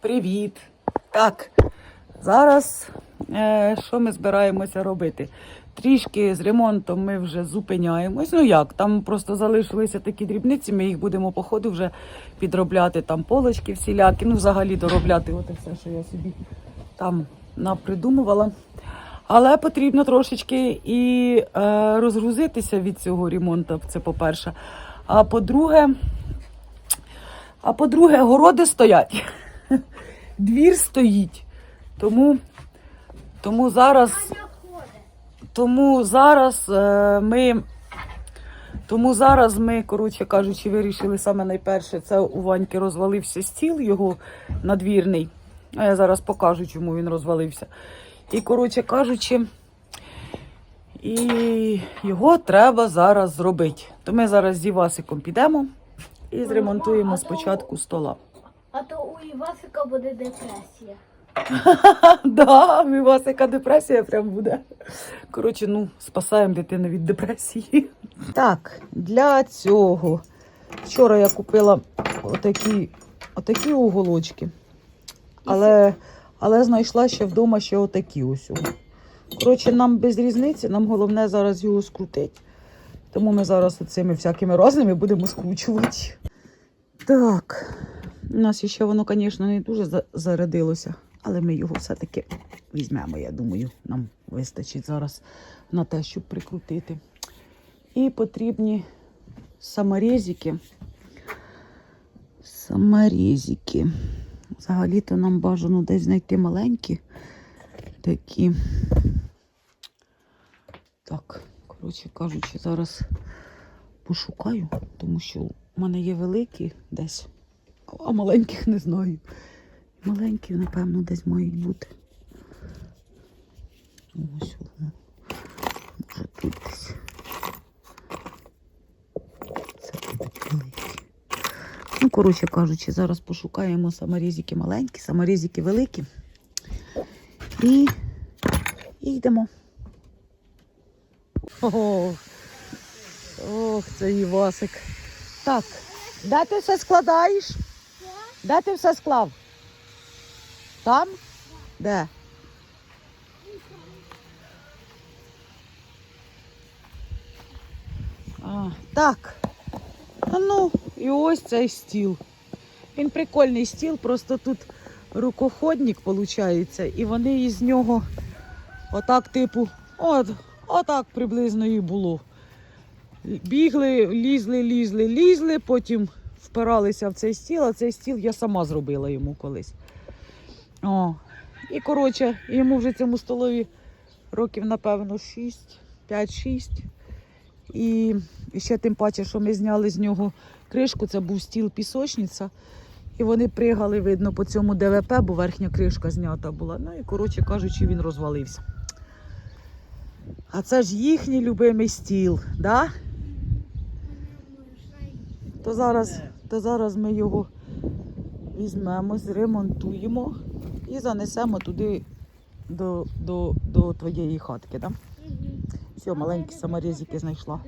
Привіт! Так, зараз е, що ми збираємося робити? Трішки з ремонтом ми вже зупиняємось. Ну як, там просто залишилися такі дрібниці, ми їх будемо по ходу вже підробляти, там полочки всілякі, ну взагалі доробляти от все, що я собі там напридумувала. Але потрібно трошечки і е, розгрузитися від цього ремонту, це по-перше. А по-друге, а по-друге, городи стоять. Двір стоїть. Тому, тому зараз, тому зараз е, ми. Тому зараз ми, коротше кажучи, вирішили саме найперше, це у Ваньки розвалився стіл його надвірний. А я зараз покажу, чому він розвалився. І, коротше кажучи, і його треба зараз зробити. То ми зараз з Івасиком підемо і зремонтуємо спочатку стола. А то у буде депресія. Да, у вас яка депресія прям буде. Коротше, ну, спасаємо дитину від депресії. Так, для цього. Вчора я купила отакі, отакі уголочки. Але, але знайшла ще вдома ще отакі ось. Коротше, нам без різниці, нам головне зараз його скрутити. Тому ми зараз цими всякими разними будемо скручувати. Так, у нас ще воно, звісно, не дуже зарядилося, але ми його все-таки візьмемо, я думаю, нам вистачить зараз на те, щоб прикрутити. І потрібні саморезики. Саморезики. Взагалі-то нам бажано десь знайти маленькі такі. Так, коротше кажучи, зараз пошукаю, тому що в мене є великі десь, а маленьких не знаю. Маленькі, напевно, десь мають бути. Ось воно. Може тут десь. Це будуть великі. Ну, коротше кажучи, зараз пошукаємо саморізики маленькі, саморізики великі. І, і йдемо. Ого. Ох, це Івасик. Так, де ти все складаєш? Де ти все склав? Там? Де? А, так. Ну, і ось цей стіл. Він прикольний стіл, просто тут рукоходник виходить, і вони із нього отак, типу, от, отак приблизно і було. Бігли, лізли, лізли, лізли, потім впиралися в цей стіл, а цей стіл я сама зробила йому колись. О. І коротше, йому вже цьому столові років, напевно, 6, 5-6. І ще тим паче, що ми зняли з нього кришку, це був стіл пісочниця. І вони пригали, видно, по цьому ДВП, бо верхня кришка знята була. Ну і, коротше кажучи, він розвалився. А це ж їхній любимий стіл, да? То зараз, то зараз ми його візьмемо, зремонтуємо і занесемо туди до, до, до твоєї хатки. Да? Все, маленькі саморізики знайшла.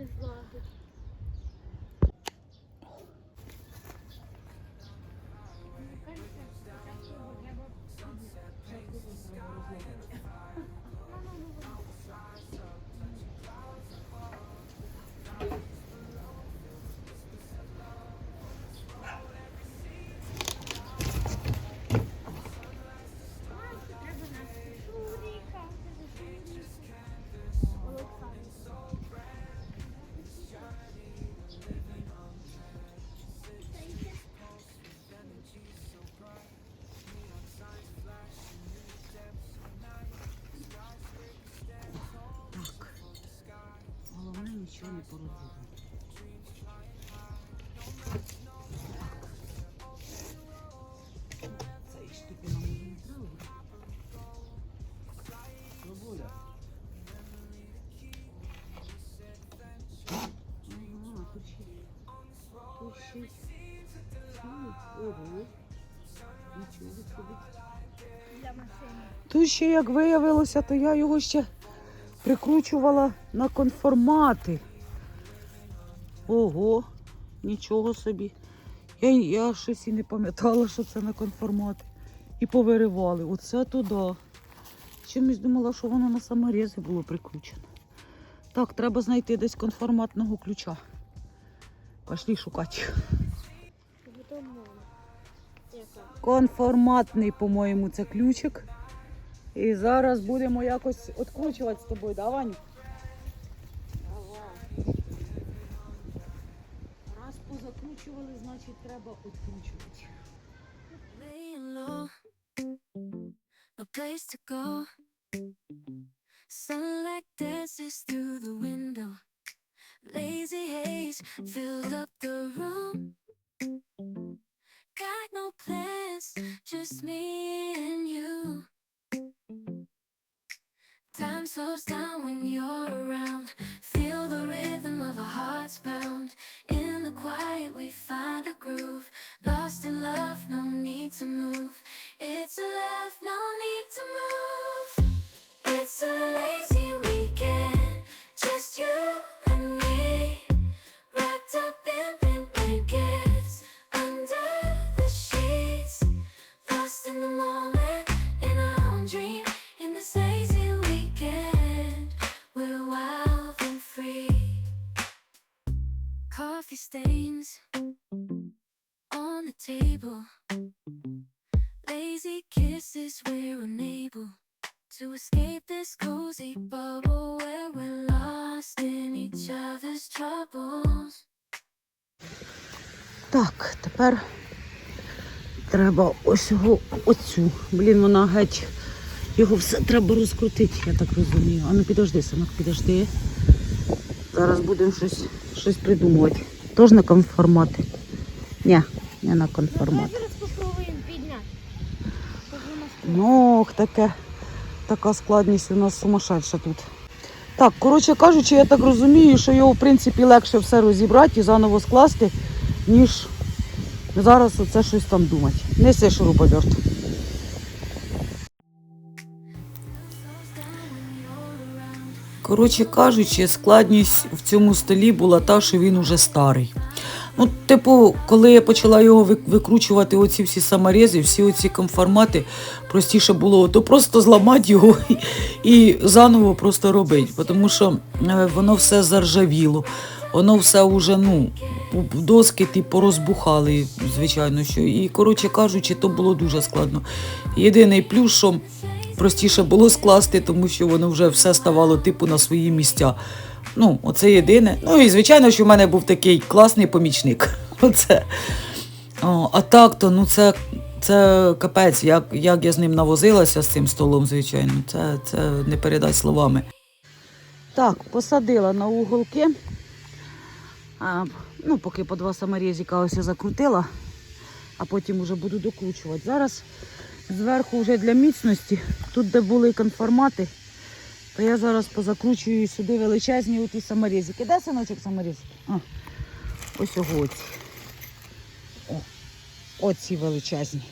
Цієї штуки нам не треба. Тут ще, як виявилося, то я його ще прикручувала на конформати. Ого, нічого собі. Я, я щось і не пам'ятала, що це на конформати. і повиривали. Оце туди. Чимось думала, що воно на саморези було прикручено. Так, треба знайти десь конформатного ключа. Пошли шукати. Конформатний, по-моєму, це ключик. І зараз будемо якось відкручувати з тобою, да, Ваню? позакручували, значить треба відкручувати. Laying low, no place to go. Sunlight dances through the window. Lazy haze filled up the room. Got no plans, just me and you. Time slows down when you're around. Feel the rhythm of our hearts pound. Quiet, we find a groove. Lost in love, no need to move. It's a love, no need to move. It's a lazy Так, тепер треба ось його, оцю. Блін, вона геть. Його все треба розкрутити, я так розумію. А ну підожди, синок, підожди. Зараз будемо щось, щось придумувати. Тож на конформати. Ні, не на конформати. Зараз спробуємо підняти. Ну, ох, таке, така складність у нас сумасшедша тут. Так, коротше кажучи, я так розумію, що його в принципі легше все розібрати і заново скласти, ніж зараз оце щось там думати. Неси шуруповерт. Коротше кажучи, складність в цьому столі була та, що він уже старий. Ну, типу, коли я почала його викручувати, оці всі саморези, всі оці конформати, простіше було то просто зламати його і, і заново просто робити. Тому що е, воно все заржавіло, воно все вже, ну, доски типу розбухали, звичайно, що. І, коротше кажучи, то було дуже складно. Єдиний плюс, що простіше було скласти, тому що воно вже все ставало типу на свої місця. Ну, оце єдине. Ну і звичайно, що в мене був такий класний помічник. Оце. О, а так, то ну це, це капець, як, як я з ним навозилася з цим столом, звичайно. Це, це не передай словами. Так, посадила на уголки. Ну, поки по два саморізіка ось я закрутила, а потім вже буду докручувати. Зараз зверху вже для міцності, тут де були конформати, то я зараз позакручую сюди величезні оті саморізики. Де синочок саморізики? А, ось його оці. О, оці величезні.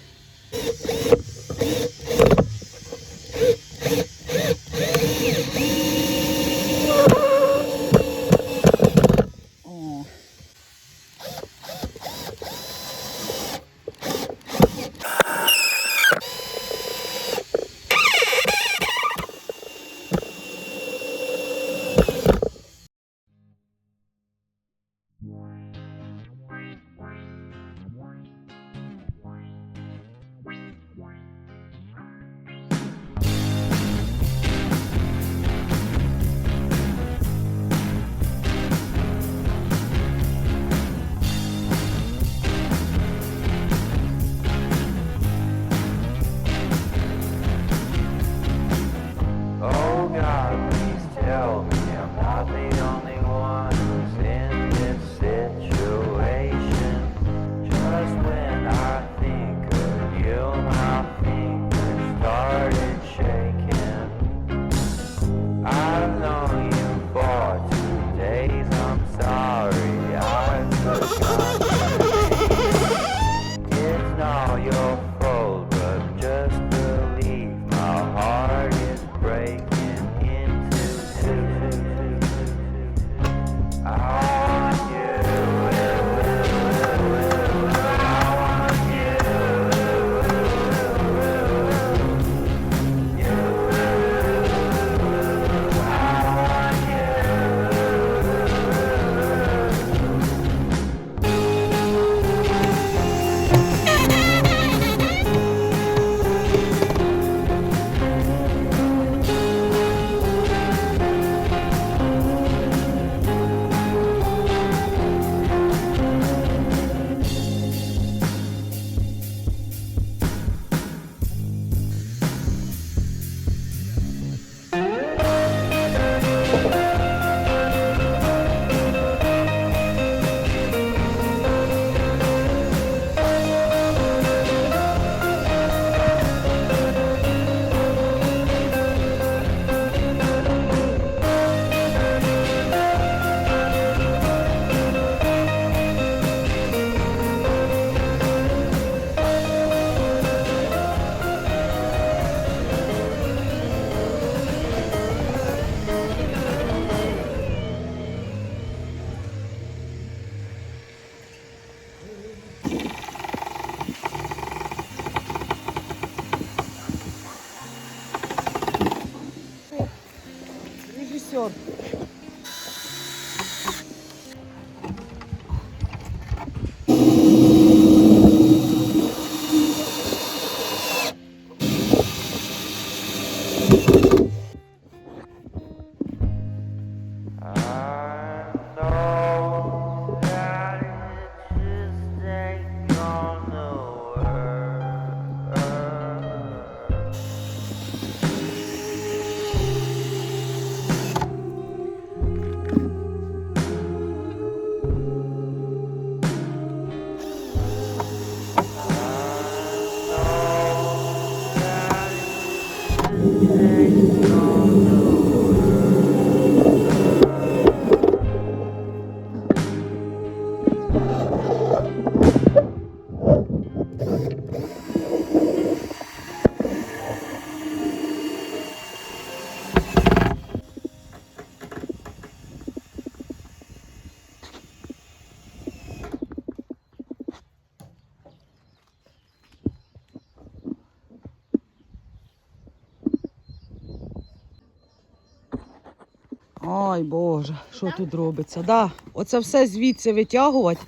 Ой Боже, що тут робиться? Да, оце все звідси витягувати,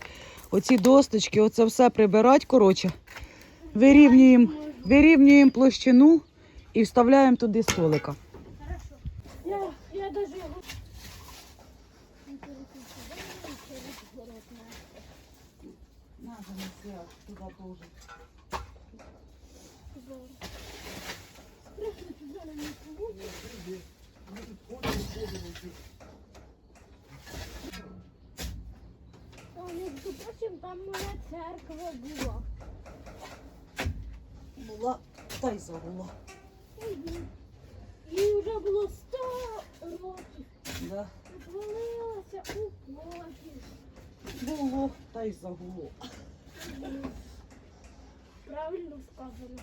оці досточки, оце все прибирати, коротше. Вирівнюємо, вирівнюємо площину і вставляємо туди столика. Я, я даже там моя церква була. Була та й загула. І вже було сто років. Да. Відвалилася у потім. Було та й загуло. Правильно сказано.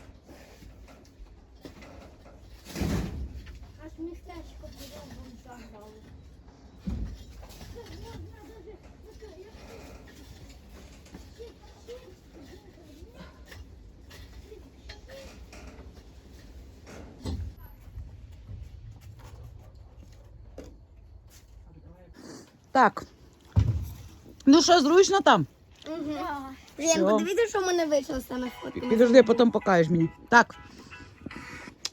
Аж містечко було вам заграло. Так. Ну що, зручно там? Блін, Всьо. подивіться, що в мене вийшло тими фотками. Підожди, потім покажеш мені. Так.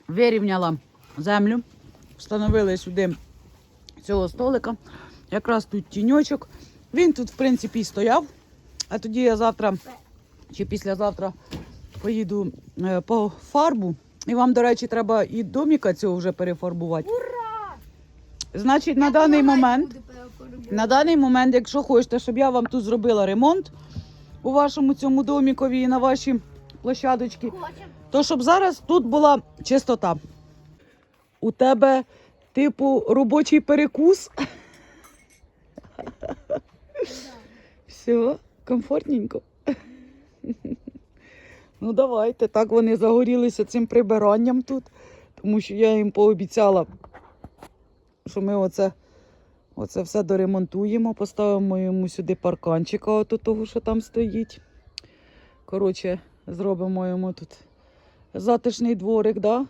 Вирівняла землю, встановили сюди цього столика. Якраз тут тіньочок. Він тут, в принципі, і стояв. А тоді я завтра чи післязавтра поїду е, по фарбу. І вам, до речі, треба і доміка цього вже перефарбувати. Ура! Значить, на даний момент. На даний момент, якщо хочете, щоб я вам тут зробила ремонт у вашому цьому домікові і на ваші площадочки, то щоб зараз тут була чистота. У тебе, типу, робочий перекус. Все, комфортненько. Ну, давайте. Так вони загорілися цим прибиранням тут, тому що я їм пообіцяла, що ми оце, оце все доремонтуємо, поставимо йому сюди парканчика, от того, що там стоїть. Коротше, зробимо йому тут затишний дворик, да?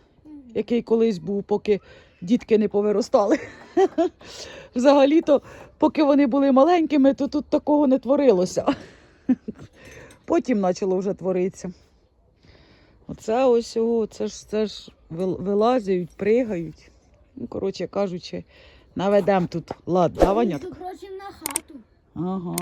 який колись був, поки дітки не повиростали. Взагалі-то, поки вони були маленькими, то тут такого не творилося. Потім почало вже творитися. Оце ось, о, це ж, це ж вилазять, пригають. Ну, коротше кажучи, наведемо тут лад, да, Ванятка? Прочим на хату. Ага.